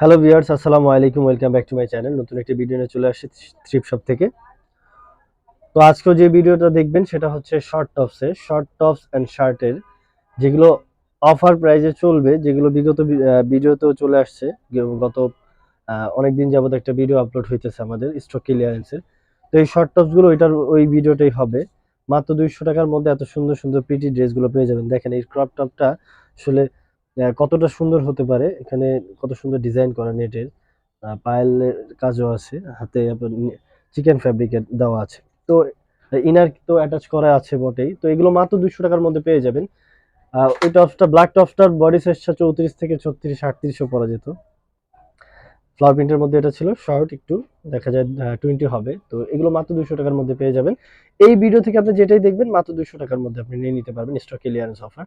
Hello viewers আসসালামু আলাইকুম welcome back to my channel নতুন একটি ভিডিও নিয়ে চলে আসছি থ্রিপ শপ থেকে। তো আজকেও যে ভিডিওটা দেখবেন, সেটা হচ্ছে শর্ট টপসের শর্ট টপস অ্যান্ড শার্টের যেগুলো অফার প্রাইজে চলবে, যেগুলো বিগত ভিডিওতেও চলে আসছে। গত অনেক দিন যাবত একটা ভিডিও আপলোড হইতেছে আমাদের স্টক ক্লিয়ারেন্সের তো এই শর্ট টপসগুলো ওইটার, ওই ভিডিওটাই হবে। মাত্র দুইশো টাকার মধ্যে এত সুন্দর সুন্দর প্রিটি ড্রেসগুলো পেয়ে যাবেন। দেখেন এই ক্রপ টপটা আসলে কতটা সুন্দর হতে পারে, এখানে কত সুন্দর ডিজাইন করা নেটের পায়েলের কাজও আছে, হাতে চিকেন ফ্যাব্রিকের দেওয়া আছে। তো ইনার তো অ্যাটাচ করা আছে বটেই, তো এগুলো মাত্র দুশো টাকার মধ্যে পেয়ে যাবেন। ওই টপসটা ব্ল্যাক টপসটার বডি সাইজটা চৌত্রিশ থেকে ছত্রিশ, আটত্রিশও পরা যেত। ফ্লাওয়ার প্রিন্টের মধ্যে এটা ছিল শর্ট একটু দেখা যায় টোয়েন্টি হবে, তো এগুলো মাত্র দুশো টাকার মধ্যে পেয়ে যাবেন। এই ভিডিও থেকে আপনি যেটাই দেখবেন, মাত্র দুশো টাকার মধ্যে আপনি নিয়ে নিতে পারবেন স্টক ক্লিয়ারেন্স অফার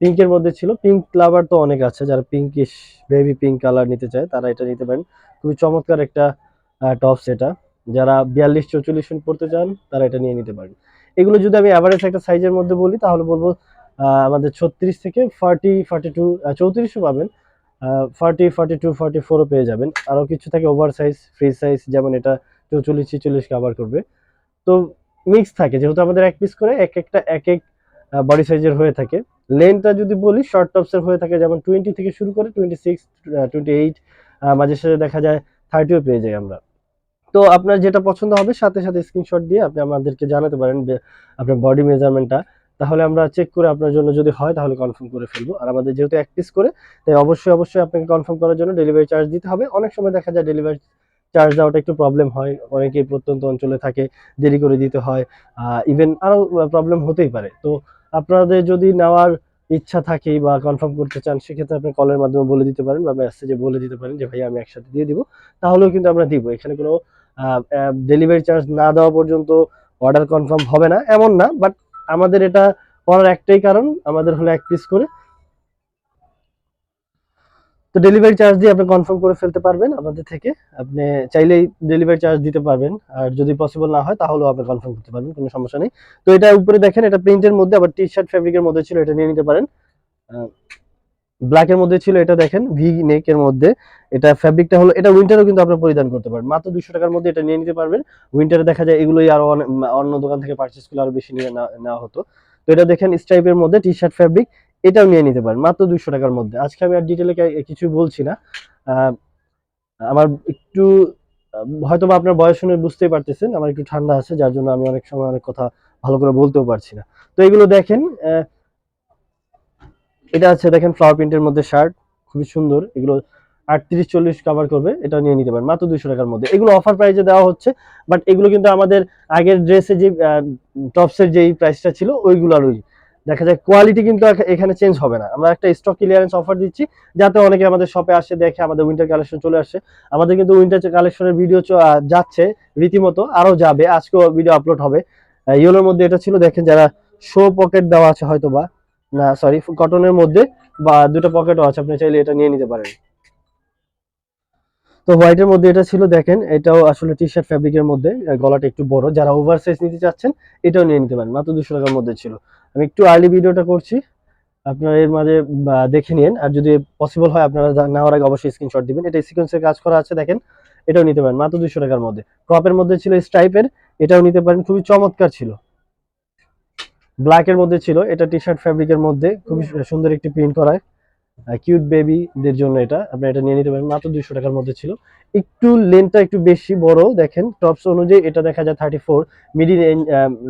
পিঙ্কের মধ্যে ছিল। পিঙ্ক ফ্লাভার তো অনেক আছে, যারা পিঙ্কিশ বেবি পিঙ্ক কালার নিতে চায়, তারা এটা নিতে পারেন। খুবই চমৎকার একটা টপস এটা। যারা বিয়াল্লিশ, চৌচল্লিশ পড়তে চান, তারা এটা নিয়ে নিতে পারেন। এগুলো যদি আমি অ্যাভারেজ একটা সাইজের মধ্যে বলি, তাহলে বলব আমাদের ছত্রিশ থেকে ফার্টি ফার্টি টু চৌত্রিশও পাবেন। ফার্টি ফার্টি টু ফার্টি ফোরও পেয়ে যাবেন। আরও কিছু থাকে ওভার সাইজ ফ্রি সাইজ যেমন এটা চৌচল্লিশ, ছিচল্লিশ কাভার করবে। তো মিক্স থাকে, যেহেতু আমাদের এক পিস করে এক একটা, এক এক বডি সাইজের হয়ে থাকে। লেন্থটা যদি বলি শর্ট টপসের হয়ে থাকে যেমন টোয়েন্টি থেকে শুরু করে টোয়েন্টি সিক্স টোয়েন্টি এইট মাঝে সাঝে দেখা যায় থার্টিও পেয়ে যাই আমরা। তো আপনার যেটা পছন্দ হবে, সাথে সাথে স্ক্রিনশট দিয়ে আপনি আমাদেরকে জানাতে পারেন আপনার বডি মেজারমেন্টটা তাহলে আমরা চেক করে আপনার জন্য যদি হয়, তাহলে কনফার্ম করে ফেলব। আর আমাদের যেহেতু এক পিস করে, তাই অবশ্যই অবশ্যই আপনাকে কনফার্ম করার জন্য ডেলিভারি চার্জ দিতে হবে। অনেক সময় দেখা যায় ডেলিভারি চার্জ দেওয়াটা একটু প্রবলেম হয়। অনেকেই প্রত্যন্ত অঞ্চলে থাকে, দেরি করে দিতে হয় ইভেন আরও প্রবলেম হতেই পারে। তো আপনাদের যদি নেওয়ার ইচ্ছা থাকে বা কনফার্ম করতে চান, সেক্ষেত্রে আপনি কলের মাধ্যমে বলে দিতে পারেন বা মেসেজে বলে দিতে পারেন যে ভাই আমি একসাথে দিয়ে দিব। তাহলেও কিন্তু আমরা দিব। এখানে কোনো ডেলিভারি চার্জ না দেওয়া পর্যন্ত অর্ডার কনফার্ম হবে না, এমন না। বাট আমাদের এটা করার একটাই কারণ, আমাদের হলো এক পিস করে তো ডেলিভারি চার্জ দিয়ে আপনি কনফার্ম করে ফেলতে পারবেন আমাদের থেকে। আপনি চাইলেই ডেলিভারি চার্জ দিতে পারবেন। আর যদি পসিবল না হয়, তাহলেও আপনি কনফার্ম করতে পারবেন, কোনো সমস্যা নেই। তো এটা উপরে দেখেন, এটা প্রিন্টের মধ্যে, আবার টি শার্ট ফেব্রিকের মধ্যে ছিল, এটা নিয়ে নিতে পারেন। ব্ল্যাকের মধ্যে ছিল, এটা দেখেন ভি নেক এর মধ্যে। এটা ফ্যাব্রিকটা হলো, এটা উইন্টারও কিন্তু আপনি পরিধান করতে পারেন। মাত্র দুশো টাকার মধ্যে এটা নিয়ে নিতে পারবেন। উইন্টারে দেখা যায় এগুলোই আরও অন্য দোকান থেকে পারচেস করলে আরও বেশি নিয়ে নেওয়া- হতো। তো এটা দেখেন স্ট্রাইপের মধ্যে টি শার্ট ফ্যাব্রিক এটাও নিয়ে নিতে পারেন, মাত্র দুশো টাকার মধ্যে। আজকে আমি আর ডিটেলে কিছু বলছি না। আমার একটু, হয়তো বা আপনার বয়স শুনে বুঝতেই পারতেছেন, আমার একটু ঠান্ডা আছে, যার জন্য আমি অনেক সময় অনেক কথা ভালো করে বলতেও পারছি না। তো এগুলো দেখেন এটা আছে দেখেন ফ্লাওয়ার প্রিন্টের মধ্যে শার্ট খুবই সুন্দর। এগুলো আটত্রিশ চল্লিশ কভার করবে, এটা নিয়ে নিতে পারেন, মাত্র দুশো টাকার মধ্যে। এগুলো অফার প্রাইসে দেওয়া হচ্ছে বাট এগুলো কিন্তু আমাদের আগের ড্রেসে যে টপসের যেই প্রাইসটা ছিল ওইগুলোরই দেখা যায় কোয়ালিটি কিন্তু এখানে চেঞ্জ হবে না। আমরা একটা স্টক ক্লিয়ারেন্স অফার দিচ্ছি, যাতে অনেকে আমাদের শপে আসে, দেখে আমাদের উইন্টার কালেকশন চলে আসে। আমাদের কিন্তু উইন্টার কালেকশনের ভিডিও যাচ্ছে, রীতিমতো আরও যাবে। আজকেও ভিডিও আপলোড হবে। ইয়েলোর মধ্যে এটা ছিল, দেখেন যারা শো পকেট দেওয়া আছে হয়তো বা না সরি কটনের মধ্যে, বা দুটো পকেটও আছে, আপনি চাইলে এটা নিয়ে নিতে পারেন। তো হোয়াইটের মধ্যে এটা ছিল, দেখেন, এটাও আসলে টি শার্ট ফ্যাব্রিকের মধ্যে গলাটা একটু বড়। যারা ওভার সাইজ নিতে চাচ্ছেন, এটাও নিয়ে নিতে পারেন। মাত্র দুশো টাকার মধ্যে ছিল। আমি একটু আর্লি ভিডিওটা করছি। আপনারা এর মাঝে দেখে নিন। আর যদি পসিবল হয়, আপনারা নেওয়ার আগে অবশ্যই স্ক্রিনশট দিবেন। এটা সিকোয়েন্সের কাজ করা আছে, দেখেন। এটাও নিতে পারেন, মাত্র দুশো টাকার মধ্যে। ক্রপের মধ্যে ছিল স্ট্রাইপের এটাও নিতে পারেন। খুবই চমৎকার ছিল। ব্ল্যাকের মধ্যে ছিল, এটা টি শার্ট ফ্যাব্রিকের মধ্যে। খুবই সুন্দর একটি প্রিন্ট করায় কিউট বেবিদের জন্য এটা। আপনি এটা নিয়ে নিতে পারেন, মাত্র দুইশো টাকার মধ্যে ছিল। একটু লেন্থটা একটু বেশি, বড়, দেখেন। টপস অনুযায়ী এটা দেখা যায় থার্টি ফোর মিডি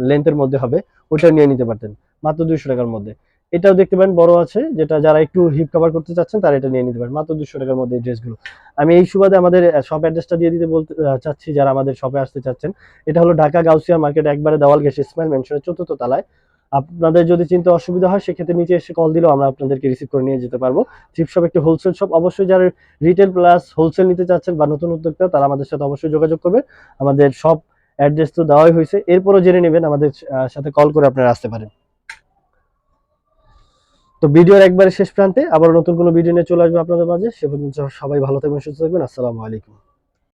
লেন্থের মধ্যে হবে। ওটা নিয়ে নিতে পারতেন। মাত্র দুইশো টাকার মধ্যে। এটাও দেখতে পারেন, বড় আছে, যেটা যারা একটু হিপ কভার করতে চাচ্ছেন, তারা এটা নিয়ে নিতে পারেন। মাত্র দুশো টাকার মধ্যে এই ড্রেসগুলো আমি এই সুবাদে আমাদের শপ অ্যাড্রেসটা দিয়ে দিতে বলতে চাচ্ছি যারা আমাদের শপে আসতে চাচ্ছেন। এটা হলো ঢাকা গাউসিয়া মার্কেট, একবারে দেওয়াল গেছে ইসমাইল মেনশনের চতুর্থ তলায়। আপনাদের যদি চিন্তা অসুবিধা হয়, সেক্ষেত্রে নিচে এসে কল দিলেও আমরা আপনাদেরকে রিসিভ করে নিয়ে যেতে পারব। চিপ শপ একটি হোলসেল শপ অবশ্যই যারা রিটেল প্লাস হোলসেল নিতে চাচ্ছেন বা নতুন উদ্যোক্তা, তারা আমাদের সাথে অবশ্যই যোগাযোগ করবে আমাদের সব অ্যাড্রেস তো দেওয়াই হয়েছে। এরপরও জেনে নেবেন, আমাদের সাথে কল করে আপনারা আসতে পারেন। তো ভিডিওর একবারে শেষ প্রান্তে আবার নতুন কোনো ভিডিও নিয়ে চলে আসবে আপনাদের মাঝে। সে পর্যন্ত সবাই ভালো থাকবেন, সুস্থ থাকবেন। আসসালামু আলাইকুম।